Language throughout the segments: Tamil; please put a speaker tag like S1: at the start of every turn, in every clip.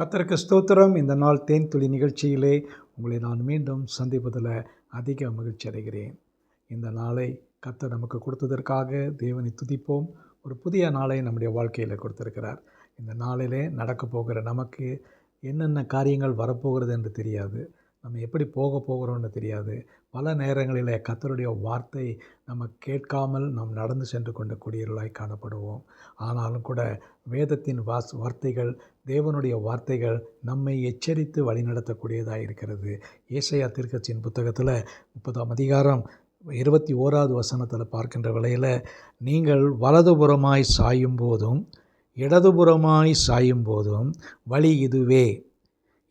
S1: கத்தருக்கு ஸ்தோத்திரம். இந்த நாள் தேன் துளி நிகழ்ச்சியிலே உங்களை நான் மீண்டும் சந்திப்பதில் அதிக மகிழ்ச்சி அடைகிறேன். இந்த நாளை கத்தர் நமக்கு கொடுத்ததற்காக தேவனை துதிப்போம். ஒரு புதிய நாளை நம்முடைய வாழ்க்கையில் கொடுத்துருக்கிறார். இந்த நாளிலே நடக்க போகிற நமக்கு என்னென்ன காரியங்கள் வரப்போகிறது என்று தெரியாது. நம்ம எப்படி போக போகிறோம்னு தெரியாது. பல நேரங்களில் கத்தருடைய வார்த்தை நம்ம கேட்காமல் நாம் நடந்து சென்று கொண்ட குடியர்களாய் காணப்படுவோம். ஆனாலும் கூட வேதத்தின் வாஸ் வார்த்தைகள் தேவனுடைய வார்த்தைகள் நம்மை எச்சரித்து வழிநடத்தக்கூடியதாக இருக்கிறது. ஏசையா திருக்கட்சியின் புத்தகத்தில் முப்பதாம் அதிகாரம் இருபத்தி ஓராவது வசனத்தில் பார்க்கின்ற வேளையில் நீங்கள் வலதுபுறமாய் சாயும் போதும் இடதுபுறமாய் சாயும் போதும் வழி இதுவே.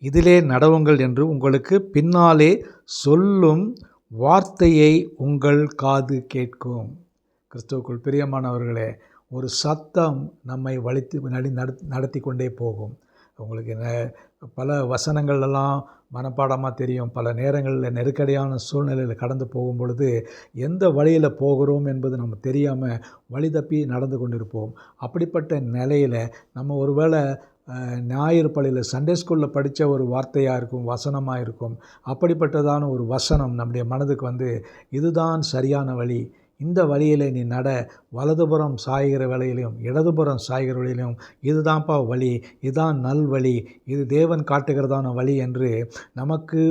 S1: இதிலே நடவுங்கள் என்று உங்களுக்கு பின்னாலே சொல்லும் வார்த்தையை உங்கள் காது கேட்கும். கிறிஸ்துவுக்குள் பிரியமானவர்களே ஒரு சத்தம் நம்மை வலித்து நடி நடத்தி கொண்டே போகும். உங்களுக்கு பல வசனங்கள்லாம் மனப்பாடமாக தெரியும். பல நேரங்களில் நெருக்கடியான சூழ்நிலையில் கடந்து போகும் பொழுது எந்த வழியில் போகிறோம் என்பது நம்ம தெரியாமல் வழி தப்பி நடந்து கொண்டிருப்போம். அப்படிப்பட்ட நிலையில் நம்ம ஒருவேளை ஞாயிறு பள்ளியில் சண்டே ஸ்கூலில் படித்த ஒரு வார்த்தையாக இருக்கும் வசனமாக இருக்கும். அப்படிப்பட்டதான ஒரு வசனம் நம்முடைய மனதுக்கு வந்து இதுதான் சரியான வழி இந்த வழியில் நீ நட. வலதுபுறம் சாய்கிற வேலையிலையும் இடதுபுறம் சாய்கிற வழியிலையும் இதுதான்ப்பா வழி இதுதான் நல் வழி இது தேவன் காட்டுகிறதான வழி என்று நமக்கு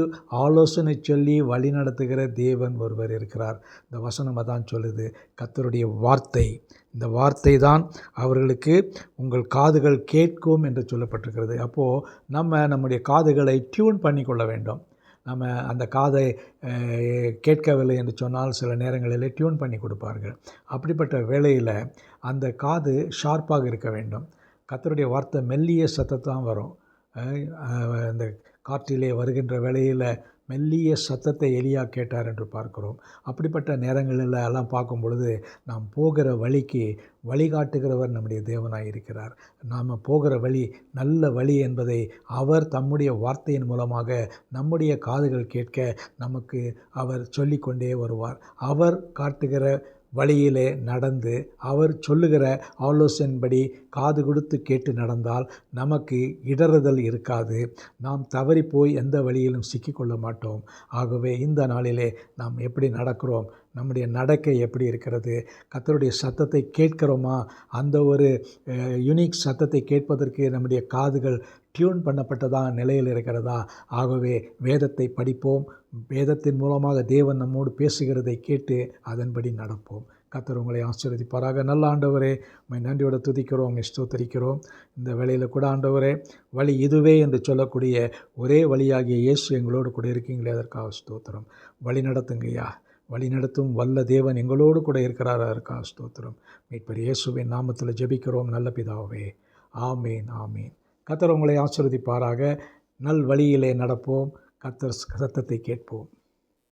S1: ஆலோசனை சொல்லி வழி நடத்துகிற தேவன் ஒருவர் இருக்கிறார். இந்த வசனம் தான் சொல்லுது. கத்தருடைய வார்த்தை. இந்த வார்த்தை தான் அவர்களுக்கு உங்கள் காதுகள் கேட்கும் என்று சொல்லப்பட்டிருக்கிறது. அப்போது நம்ம நம்முடைய காதுகளை டியூன் பண்ணி கொள்ள வேண்டும். நம்ம அந்த காதை கேட்கவில்லை என்று சொன்னால் சில நேரங்களில் டியூன் பண்ணி கொடுப்பார்கள். அப்படிப்பட்ட வேளையில் அந்த காது ஷார்ப்பாக இருக்க வேண்டும். கத்தருடைய வார்த்தை மெல்லிய சத்தத்தான் வரும். அந்த காற்றிலே வருகின்ற வேளையில் மெல்லிய சத்தத்தை எலியா கேட்டார் என்று பார்க்கிறோம். அப்படிப்பட்ட நேரங்களில் எல்லாம் பார்க்கும் பொழுது நாம் போகிற வழிக்கு வழிகாட்டுகிறவர் நம்முடைய தேவனாக இருக்கிறார். நாம் போகிற வழி நல்ல வழி என்பதை அவர் தம்முடைய வார்த்தையின் மூலமாக நம்முடைய காதுகள் கேட்க நமக்கு அவர் சொல்லிக்கொண்டே வருவார். அவர் காட்டுகிற வழியிலே நடந்து அவர் சொல்லுகிற ஆலோசனைப்படி காது கொடுத்து கேட்டு நடந்தால் நமக்கு இடறுதல் இருக்காது. நாம் தவறி போய் எந்த வழியிலும் சிக்கிக்கொள்ள மாட்டோம். ஆகவே இந்த நாளிலே நாம் எப்படி நடக்கிறோம்? நம்முடைய நடக்கை எப்படி இருக்கிறது? கத்தருடைய சத்தத்தை கேட்கிறோமா? அந்த ஒரு யுனிக் சத்தத்தை கேட்பதற்கு நம்முடைய காதுகள் டியூன் பண்ணப்பட்டதா நிலையில் இருக்கிறதா? ஆகவே வேதத்தை படிப்போம். வேதத்தின் மூலமாக தேவன் நம்மோடு பேசுகிறதை கேட்டு அதன்படி நடப்போம். கத்தர் உங்களை ஆசீர்வதிப்பாராக. நல்ல ஆண்டவரே உண்மை நன்றியோட துதிக்கிறோம் ஸ்தோத்தரிக்கிறோம். இந்த வேலையில் கூட ஆண்டவரே வழி இதுவே என்று சொல்லக்கூடிய ஒரே வழியாகிய இயேசு எங்களோடு கூட இருக்கீங்களே அதற்காக ஸ்தோத்திரம். வழி நடத்துங்கய்யா வழி நடத்தும் வல்ல தேவன் எங்களோடு கூட இருக்கிறார் அதற்காக ஸ்தோத்திரம். மீட்பர் இயேசுவின் நாமத்தில் ஜெபிக்கிறோம். நல்ல பிதாவே. ஆமீன் ஆமீன். கத்தர் உங்களை ஆசிர்வதிப்பாராக. நல் வழியிலே நடப்போம். கத்தர் சத்தத்தை கேட்போம்.